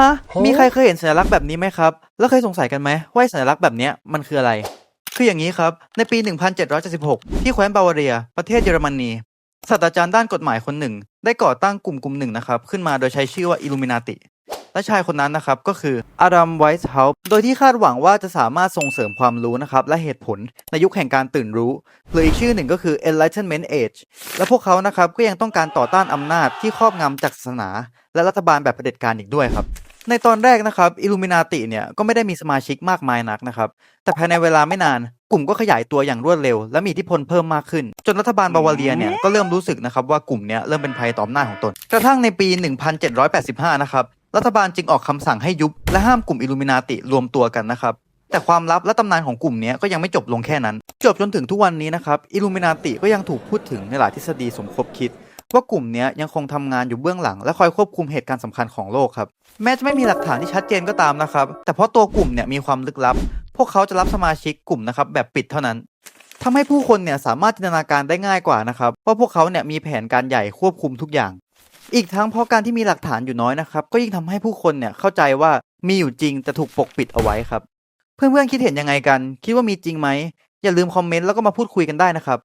ฮะ มีใครเคยเห็นสัญลักษณ์แบบนี้ไหมครับ แล้วเคยสงสัยกันไหมว่าไอ้สัญลักษณ์แบบเนี้ยมันคืออะไร คืออย่างนี้ครับ ในปี 1776 ที่แคว้นบาวาเรีย ประเทศเยอรมนีศาสตราจารย์ด้านกฎหมายคนหนึ่ง ได้ก่อตั้งกลุ่มกลุ่มหนึ่งนะครับ ขึ้นมาโดยใช้ชื่อว่าอิลูมินาติ และชายคนนั้นนะครับก็คืออาดัมไวท์เฮาส์โดยที่คาดหวังว่าจะสามารถส่งเสริมความรู้นะครับและเหตุผลในยุคแห่งการตื่นรู้ หรืออีกชื่อหนึ่งก็คือ Enlightenment Age และพวกเขานะครับก็ยังต้องการต่อต้านอำนาจที่ครอบงำจากศาสนา และรัฐบาลแบบเผด็จการอีกด้วยครับ ในตอนแรกนะครับอิลูมินาติเนี่ยก็ไม่ได้มีสมาชิกมากมายนักนะครับ แต่ภายในเวลาไม่นานกลุ่มก็ขยายตัวอย่างรวดเร็ว และมีอิทธิพลเพิ่มมากขึ้น จนรัฐบาลบาวาเรียเนี่ยก็เริ่มรู้สึกนะครับว่ากลุ่มเนี้ยเริ่มเป็นภัยต่ออำนาจของตน กระทั่งในปี 1785 นะครับรัฐบาลจึงออกคำสั่งให้ยุบ และห้ามกลุ่มอิลูมินาติรวมตัวกันนะครับแต่ความลับและตำนานของกลุ่มเนี้ยก็ยังไม่จบลงแค่นั้น จบจนถึงทุกวันนี้นะครับอิลูมินาติก็ยังถูกพูดถึงในหลายทฤษฎีสมคบคิด ว่ากลุ่มนี้ยยังคงทำงานอยู่เบื้องหลัง และคอยควบคุมเหตุการณ์สำคัญของโลกครับ แม้จะไม่มีหลักฐานที่ชัดเจนก็ตามนะครับ แต่เพราะตัวกลุ่มเนี่ยมีความลึกลับ พวกเขาจะรับสมาชิกกลุ่มนะครับแบบปิดเท่านั้นทำให้ผู้คนเนี่ยสามารถจินตนาการได้ง่ายกว่านะครับว่าพวกเขาเนี่ยมีแผนการใหญ่ควบคุมทุกอย่าง อีกทั้งเพราะการที่มีหลักฐานอยู่น้อยนะครับก็ยิ่งทำให้ผู้คนเนี่ยเข้าใจว่ามีอยู่จริงแต่ถูกปกปิดเอาไว้ครับ เพื่อนๆคิดเห็นยังไงกัน คิดว่ามีจริงไหมอย่าลืมคอมเมนต์แล้วก็มาพูดคุยกันได้นะครับ